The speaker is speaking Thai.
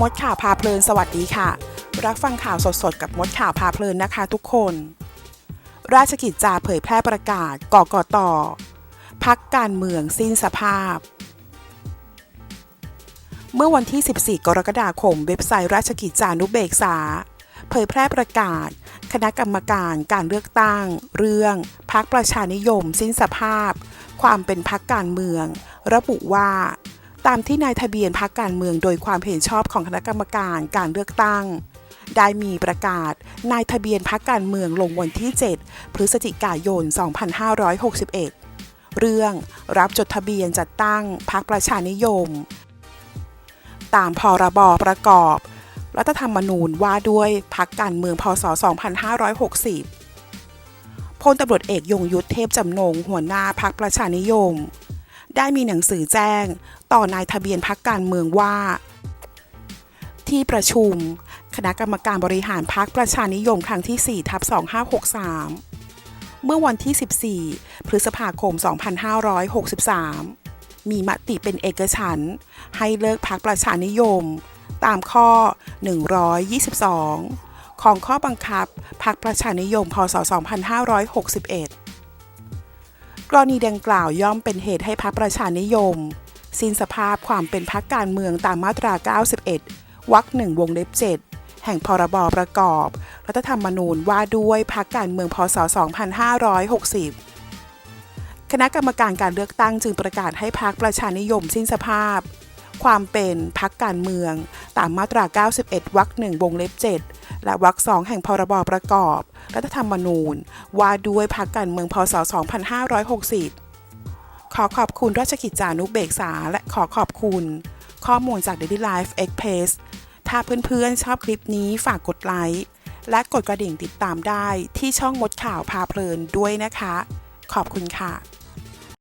มดข่าวพาเพลินสวัสดีค่ะ รับฟังข่าวสดๆ กับมดข่าวพาเพลินนะคะทุกคน ราชกิจจาเผยแพร่ประกาศกกตพักการเมืองสิ้นสภาพ เมื่อวันที่ 14 กรกฎาคม เว็บไซต์ราชกิจจานุเบกษา เผยแพร่ประกาศ คณะกรรมการการเลือกตั้ง เรื่องพักประชานิยม สิ้นสภาพ ความเป็นพักการเมือง ระบุว่า ตามที่นายทะเบียนพักการเมืองโดยความเห็นชอบของคณะกรรมการการเลือกตั้ง ได้มีประกาศ นายทะเบียนพักการเมืองลงวันที่ 7 พฤศจิกายน 2561 เรื่องรับจดทะเบียนจัดตั้งพักประชานิยม ตามพรบประกอบ รัฐธรรมนูญว่าด้วยพักการเมืองพศ 2560พลตำรวจเอกยงยุทธเทพจำนงหัวหน้าพักประชานิยม ได้มีหนังสือแจ้ง ต่อนายทะเบียนพักการเมืองว่า ที่ประชุม คณะกรรมการบริหารพักประชานิยมครั้งที่4ทับ2563 เมื่อวันที่ 14 พฤษภาคม 2563 มีมติเป็นเอกฉันท์ให้เลิกพักประชานิยม ตามข้อ 122 ของข้อบังคับพักประชานิยม พศ 2561 กรณีดังกล่าวย่อมเป็นเหตุให้พรรคประชานิยม สิ้นสภาพความเป็นพรรคการเมืองตามมาตรา 91 วรรคหนึ่งวงเล็บ 7 แห่งพรบประกอบ รัฐธรรมนูญว่าด้วยพรรคการเมืองพศ 2560 คณะกรรมการการเลือกตั้งจึงประกาศให้พรรคประชานิยมสิ้นสภาพ ความเป็นพักการเมือง ตามมาตรา 91 วรรคหนึ่งวงเล็บ 7 และวรรคสองแห่งพรบประกอบ รัฐธรรมนูญ ว่าด้วยพักการเมืองพศ 2560 ขอขอบคุณราชกิจจานุเบกษา และขอขอบคุณ ข้อมูลจาก Daily Life Express ถ้าเพื่อนๆ ชอบคลิปนี้ฝากกดไลค์และกดกระดิ่งติดตามได้ที่ช่องมดข่าวพาเพลินด้วยนะคะ ขอบคุณค่ะ